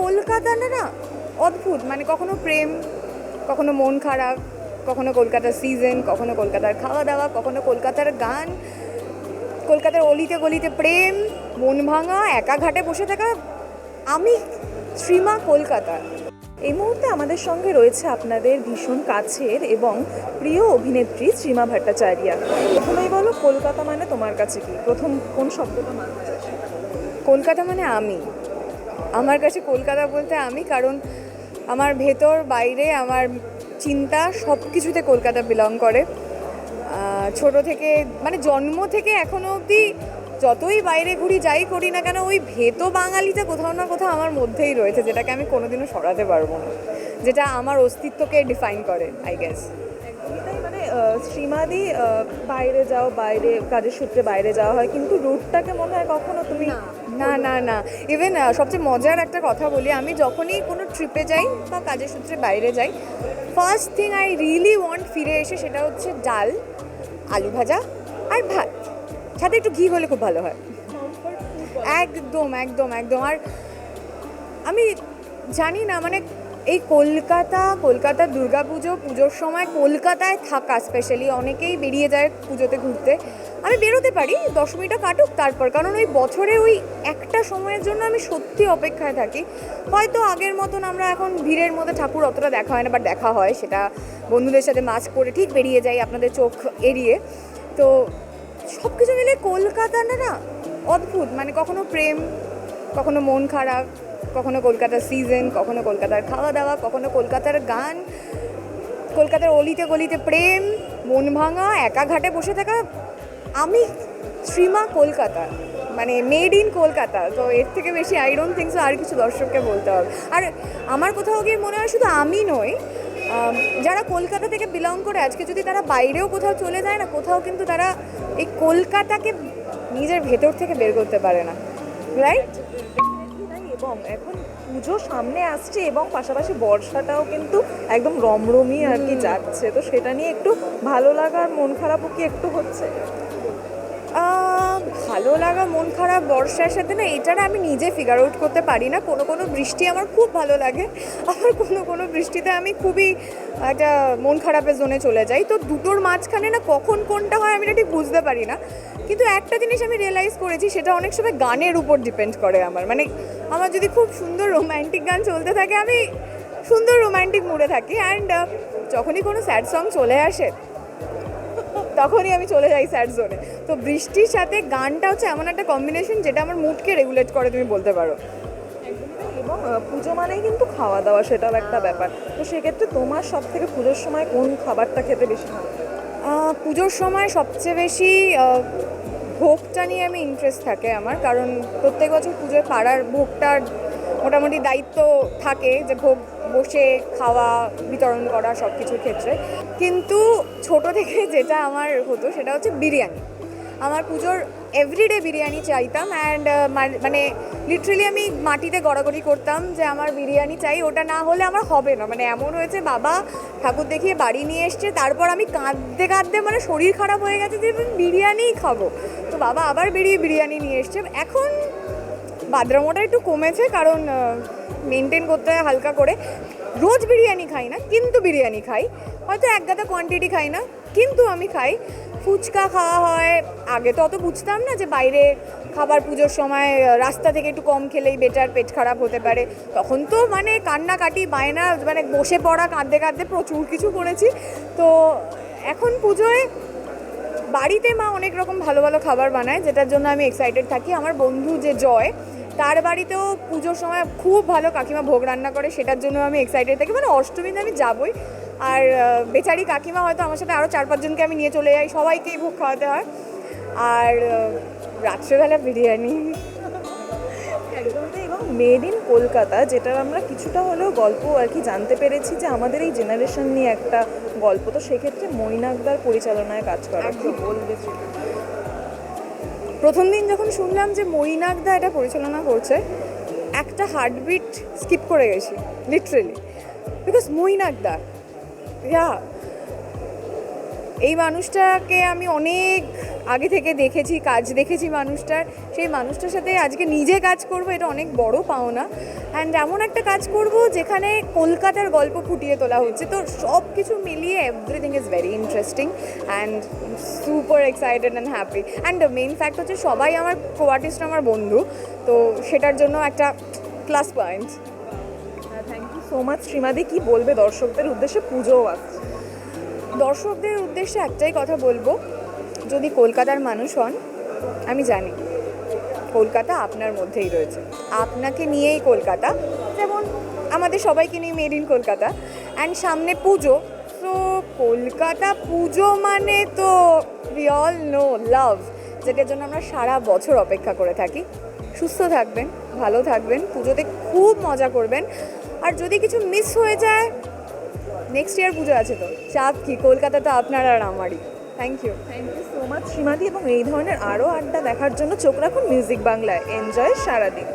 কলকাতা না না, অদ্ভুত। মানে কখনো প্রেম, কখনো মন খারাপ, কখনো কলকাতার সিজন কখনো কলকাতার খাওয়া দাওয়া কখনো কলকাতার গান, কলকাতার অলিতে গলিতে প্রেম, মন ভাঙা, একা ঘাটে বসে থাকা। আমি শ্রীমা কলকাতা। এই মুহূর্তে আমাদের সঙ্গে রয়েছে আপনাদের ভীষণ কাছের এবং প্রিয় অভিনেত্রী শ্রীমা ভট্টাচার্য। প্রথমেই বলো, কলকাতা মানে তোমার কাছে কি? প্রথম কোন শব্দটা মাথায় কলকাতা মানে আমি। আমার কাছে কলকাতা বলতে আমি, কারণ আমার ভেতর, বাইরে, আমার চিন্তা সব কিছুতে কলকাতা বিলং করে। ছোট থেকে মানে জন্ম থেকে এখনও অবধি যতই বাইরে ঘুরি, যাই করি না কেন, ওই ভেত বাঙালিটা কোথাও না কোথাও আমার মধ্যেই রয়েছে, যেটাকে আমি কোনোদিনও সরাতে পারব না। যেটা আমার অস্তিত্বকে ডিফাইন করে আই গেস শ্রীমাদি বাইরে যাও বাইরে কাজের সূত্রে বাইরে যাওয়া হয় কিন্তু রুটটাকে মনে হয় কখনো তুমি না। না না ইভেন সবচেয়ে মজার একটা কথা বলি আমি যখনই কোনো ট্রিপে যাই বা কাজের সূত্রে বাইরে যাই first thing I really want ফিরে এসে সেটা হচ্ছে ডাল আলু ভাজা আর ভাত। সাথে একটু ঘি হলে খুব ভালো হয়। একদম একদম একদম। আর আমি জানি না মানে এই কলকাতা কলকাতার দুর্গাপুজো পুজোর সময় কলকাতায় থাকা স্পেশালি অনেকেই বেরিয়ে যায় পুজোতে ঘুরতে। আমি বেরোতে পারি দশমীটা কাটুক তারপর, কারণ ওই বছরে ওই একটা সময়ের জন্য আমি সত্যি অপেক্ষায় থাকি। হয়তো আগের মতন আমরা এখন ভিড়ের মধ্যে ঠাকুর অতটা দেখা হয় না বা দেখা হয়, সেটা বন্ধুদের সাথে মাস্ক পরে ঠিক বেরিয়ে যাই আপনাদের চোখ এড়িয়ে। তো সব কিছু মিলে কলকাতা না না অদ্ভুত মানে কখনো প্রেম, কখনো মন খারাপ কখনো কলকাতার সিজন কখনো কলকাতার খাওয়া দাওয়া কখনো কলকাতার গান, কলকাতার অলিতে গলিতে প্রেম, মন ভাঙা, একা ঘাটে বসে থাকা। আমি শ্রীমা কলকাতা মানে মেড ইন কলকাতা, তো এর থেকে বেশি আই ডোন্ট থিঙ্ক আর কিছু দর্শককে বলতে হবে। আর আমার কোথাও গিয়ে মনে হয় শুধু আমি নই যারা কলকাতা থেকে বিলং করে, আজকে যদি তারা বাইরেও কোথাও চলে যায় না, কোথাও কিন্তু তারা এই কলকাতাকে নিজের ভেতর থেকে বের করতে পারে না রাইট এবং এখন পুজো সামনে আসছে এবং পাশাপাশি বর্ষাটাও কিন্তু একদম রমরমি আর কি যাচ্ছে। তো সেটা নিয়ে একটু ভালো লাগার মন খারাপও কি একটু হচ্ছে? ভালো লাগা মন খারাপ বর্ষার সাথে না এটার আমি নিজে ফিগার আউট করতে পারি না। কোনো কোনো বৃষ্টি আমার খুব ভালো লাগে। আবার কোনো কোনো বৃষ্টিতে আমি খুবই একটা মন খারাপের জোনে চলে যাই। তো দুটোর মাঝখানে না কখন কোনটা হয় আমি এটা ঠিক বুঝতে পারি না। কিন্তু একটা জিনিস আমি রিয়েলাইজ করেছি সেটা অনেক সময় গানের উপর ডিপেন্ড করে আমার। মানে আমার যদি খুব সুন্দর রোম্যান্টিক গান চলতে থাকে, আমি সুন্দর রোম্যান্টিক মুডে থাকি। অ্যান্ড যখনই কোনো স্যাড সং চলে আসে, তখনই আমি চলে যাই স্যাড জোনে তো বৃষ্টির সাথে গানটা হচ্ছে এমন একটা কম্বিনেশন যেটা আমার মুডকে রেগুলেট করে, তুমি বলতে পারো। এবং পুজো মানেই কিন্তু খাওয়া দাওয়া, সেটাও একটা ব্যাপার। তো সেক্ষেত্রে তোমার সব থেকে পুজোর সময় কোন খাবারটা খেতে বেশি ভালো পুজোর সময় সবচেয়ে বেশি ভোগটা নিয়ে আমি ইন্টারেস্ট থাকে আমার, কারণ প্রত্যেক বছর পুজোয় পাড়ার ভোগটার মোটামুটি দায়িত্ব থাকে যে ভোগ বসে খাওয়া, বিতরণ করা সব কিছুর ক্ষেত্রে। কিন্তু ছোট থেকে যেটা আমার হতো সেটা হচ্ছে বিরিয়ানি। আমার পুজোর এভরিডে বিরিয়ানি চাইতাম অ্যান্ড মানে লিটারেলি আমি মাটিতে গড়াগড়ি করতাম যে আমার বিরিয়ানি চাই, ওটা না হলে আমার হবে না। মানে এমন হয়েছে, বাবা ঠাকুর দেখিয়ে বাড়ি নিয়ে এসছে, তারপর আমি কাঁদতে কাঁদতে মানে শরীর খারাপ হয়ে গেছে যে বিরিয়ানিই খাব। তো বাবা আবার বেরিয়ে বিরিয়ানি নিয়ে এসছে। এখন বাদরামোটা একটু কমেছে কারণ মেনটেন করতে হয় হালকা করে। রোজ বিরিয়ানি খাই না, কিন্তু বিরিয়ানি খাই। হয়তো এক গাদা কোয়ান্টিটি খাই না। কিন্তু আমি খাই। ফুচকা খাওয়া হয়। আগে তো অত বুঝতাম না যে বাইরে খাবার পুজোর সময় রাস্তা থেকে একটু কম খেলেই বেটার পেট খারাপ হতে পারে। তখন তো মানে কান্নাকাটি, বায়না মানে বসে পড়া, কাঁদতে কাঁদতে প্রচুর কিছু করেছি। তো এখন পুজোয় বাড়িতে মা অনেক রকম ভালো ভালো খাবার বানায়, যেটার জন্য আমি এক্সাইটেড থাকি। আমার বন্ধু যে জয়, তার বাড়িতেও পুজোর সময় খুব ভালো কাকিমা ভোগ রান্না করে, সেটার জন্য আমি এক্সাইটেড থাকি। মানে অষ্টমীতে আমি যাবই। আর বেচারি কাকিমা হয়তো আমার সাথে আরও চার পাঁচজনকে আমি নিয়ে চলে যাই। সবাইকেই ভোগ খাওয়াতে হয়। আর রাত্রেবেলা বিরিয়ানি। এবং মেড ইন কলকাতা যেটার আমরা কিছুটা হলেও গল্প আর কি জানতে পেরেছি যে আমাদের এই জেনারেশন নিয়ে একটা গল্প। তো সেক্ষেত্রে মৈনাকদার পরিচালনায় কাজ করা। কি বলবে প্রথম দিন যখন শুনলাম যে মৈনাকদা এটা পরিচালনা করছে একটা হার্টবিট স্কিপ করে গেছি লিটারেলি বিকজ মৈনাকদা ইয়া, এই মানুষটাকে আমি অনেক আগে থেকে দেখেছি, কাজ দেখেছি মানুষটার। সেই মানুষটার সাথে আজকে নিজে কাজ করব, এটা অনেক বড় পাওনা। অ্যান্ড এমন একটা কাজ করব যেখানে কলকাতার গল্প ফুটিয়ে তোলা হচ্ছে। তো সব কিছু মিলিয়ে everything is very interesting and super excited and happy and the main fact হচ্ছে সবাই আমার কো আর্টিস্ট আমার বন্ধু। তো সেটার জন্য একটা plus point so much, Shrimadi কি বলবে দর্শকদের উদ্দেশ্যে? পুজোও আসছে। দর্শকদের উদ্দেশ্যে একটাই কথা বলব, যদি কলকাতার মানুষ হন, আমি জানি কলকাতা আপনার মধ্যেই রয়েছে। আপনাকে নিয়েই কলকাতা, যেমন আমাদের সবাইকে নিয়ে মেড ইন কলকাতা। অ্যান্ড সামনে পুজো তো কলকাতা পুজো মানে তো উই অল নো লাভ যেটার জন্য আমরা সারা বছর অপেক্ষা করে থাকি। সুস্থ থাকবেন, ভালো থাকবেন, পুজোতে খুব মজা করবেন। আর যদি কিছু মিস হয়ে যায় নেক্সট ইয়ার পুজো আছে তো। চাপ কি, কলকাতা তো আপনার আর আমারই। Thank you thank you so much Shrimadi, এবং এই ধরনের আরও আড্ডা দেখার জন্য চোখ রাখুন মিউজিক বাংলায় এনজয় সারাদিন।